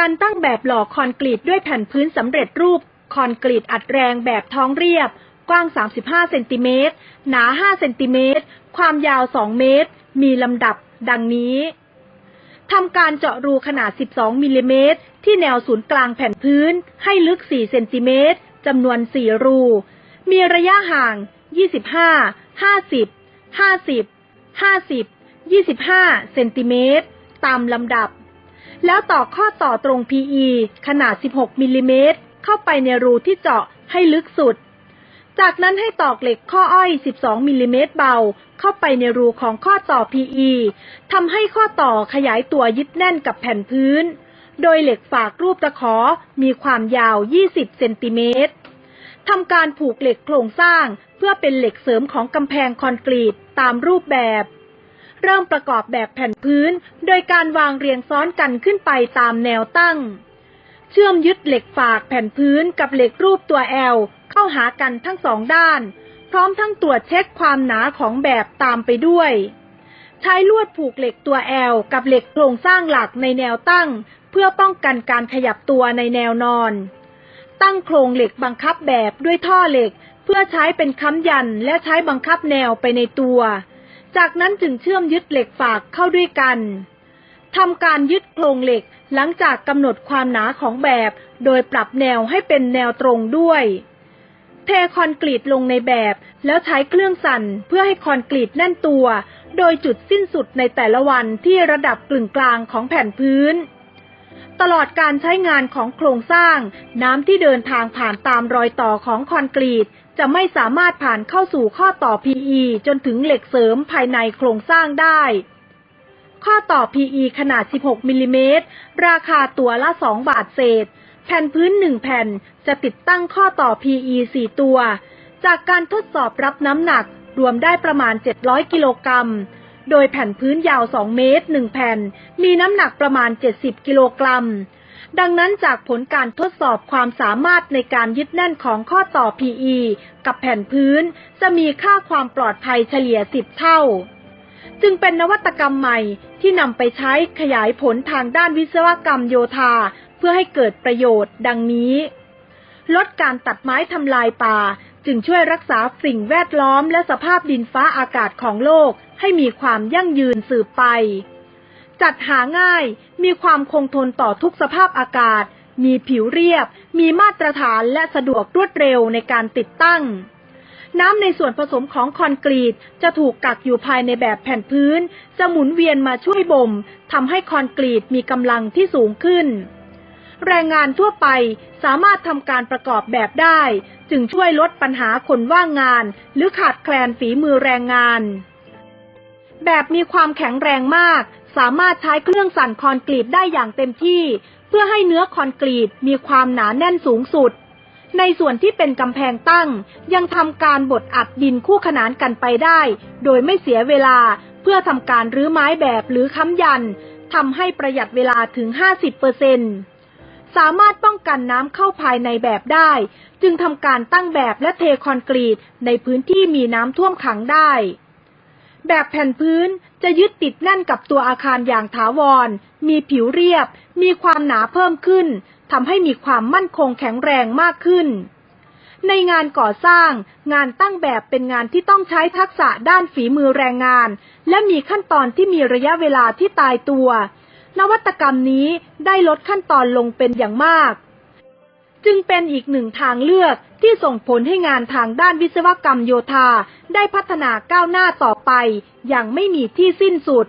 การตั้งแบบหล่อคอนกรีตด้วยแผ่นพื้นสำเร็จรูป คอนกรีตอัดแรงแบบท้องเรียบ กว้าง 35 เซนติเมตร หนา 5 เซนติเมตร ความยาว 2 เมตร มีลำดับ ดังนี้ ทำการเจาะรูขนาด 12 มิลลิเมตร ที่แนวศูนย์กลางแผ่นพื้น ให้ลึก 4 เซนติเมตร จำนวน 4 รู มีระยะห่าง 25 50 50 50 25 เซนติเมตร ตามลำดับ แล้วต่อข้อต่อตรง PE ขนาด 16มิลลิเมตรเข้าไปในรูที่เจาะให้ลึกสุด จากนั้นให้ตอกเหล็กข้ออ้อย 12มิลลิเมตรเบา เข้าไปในรูของข้อต่อ PE ทำให้ข้อต่อขยายตัวยึดแน่นกับแผ่นพื้น โดยเหล็กฝากรูปตะขอมีความยาว 20 เซนติเมตรทำการผูกเหล็กโครงสร้าง เพื่อเป็นเหล็กเสริมของกำแพงคอนกรีตตามรูปแบบ เริ่มประกอบแบบแผ่นพื้น โดยการวางเรียงซ้อนกันขึ้นไปตามแนวตั้ง เชื่อมยึดเหล็กฝากแผ่นพื้นกับเหล็กรูปตัวแอลเข้าหากันทั้งสองด้าน พร้อมทั้งตรวจเช็คความหนาของแบบตามไปด้วยใช้ลวดผูกเหล็กตัวแอลกับเหล็กโครงสร้างหลักในแนวตั้ง เพื่อป้องกันการขยับตัวในแนวนอน ตั้งโครงเหล็กบังคับแบบด้วยท่อเหล็ก เพื่อใช้เป็นค้ำยันและใช้บังคับแนวไปในตัว จากนั้นจึงเชื่อมยึดเหล็กฝากเข้าด้วยกันทำการยึดโครงเหล็กหลังจากกำหนดความหนาของแบบ โดยปรับแนวให้เป็นแนวตรงด้วย เทคอนกรีตลงในแบบ แล้วใช้เครื่องสั่นเพื่อให้คอนกรีตแน่นตัว โดยจุดสิ้นสุดในแต่ละวันที่ระดับกลึงกลางของแผ่นพื้น ตลอดการใช้งานของโครงสร้าง น้ำที่เดินทางผ่านตามรอยต่อของคอนกรีต จะไม่สามารถผ่านเข้าสู่ข้อต่อ PE จนถึงเหล็กเสริมภายในโครงสร้างได้ ข้อต่อ PE ขนาด 16 มิลลิเมตร ราคาตัวละ 2 บาทเศษ แผ่นพื้น 1 แผ่นจะติดตั้งข้อต่อ PE 4 ตัว จากการทดสอบรับน้ำหนักรวมได้ประมาณ 700 กิโลกรัม โดยแผ่นพื้นยาว 2 เมตร 1 แผ่น มีน้ำหนักประมาณ 70 กิโลกรัม ดังนั้นจากผลการทดสอบความสามารถในการยึดแน่นของข้อต่อ PE กับแผ่นพื้น จะมีค่าความปลอดภัยเฉลี่ย 10 เท่า จึงเป็นนวัตกรรมใหม่ที่นำไปใช้ขยายผลทางด้านวิศวกรรมโยธา เพื่อให้เกิดประโยชน์ดังนี้ ลดการตัดไม้ทำลายป่า จึงช่วยรักษาสิ่งแวดล้อมและสภาพดินฟ้าอากาศของโลกให้มีความยั่งยืนสืบไป จัดหาง่าย มีความคงทนต่อทุกสภาพอากาศ มีผิวเรียบ มีมาตรฐานและสะดวกรวดเร็วในการติดตั้ง น้ำในส่วนผสมของคอนกรีตจะถูกกักอยู่ภายในแบบแผ่นพื้น จะหมุนเวียนมาช่วยบ่มทำให้คอนกรีตมีกำลังที่สูงขึ้น แรงงานทั่วไปสามารถทำการประกอบแบบได้ จึงช่วยลดปัญหาคนว่างงาน หรือขาดแคลนฝีมือแรงงาน แบบมีความแข็งแรงมาก สามารถใช้เครื่องสั่นคอนกรีตได้อย่างเต็มที่ เพื่อให้เนื้อคอนกรีตมีความหนาแน่นสูงสุด ในส่วนที่เป็นกำแพงตั้ง ยังทำการบดอัดดินคู่ขนานกันไปได้ โดยไม่เสียเวลาเพื่อทำการรื้อไม้แบบหรือค้ำยันทำให้ประหยัดเวลาถึง 50%สามารถป้องกันน้ำเข้าภายในแบบได้ จึงทำการตั้งแบบและเทคอนกรีตในพื้นที่มีน้ำท่วมขังได้ แบบแผ่นพื้น จะยึดติดแน่นกับตัวอาคารอย่างถาวร มีผิวเรียบ มีความหนาเพิ่มขึ้น ทำให้มีความมั่นคงแข็งแรงมากขึ้น ในงานก่อสร้าง งานตั้งแบบเป็นงานที่ต้องใช้ทักษะด้านฝีมือแรงงาน และมีขั้นตอนที่มีระยะเวลาที่ตายตัว นวัตกรรมนี้ได้ลดขั้นตอนลงเป็นอย่างมาก จึงเป็นอีกหนึ่งทางเลือกที่ส่งผลให้งานทางด้านวิศวกรรมโยธาได้พัฒนาก้าวหน้าต่อไปอย่างไม่มีที่สิ้นสุด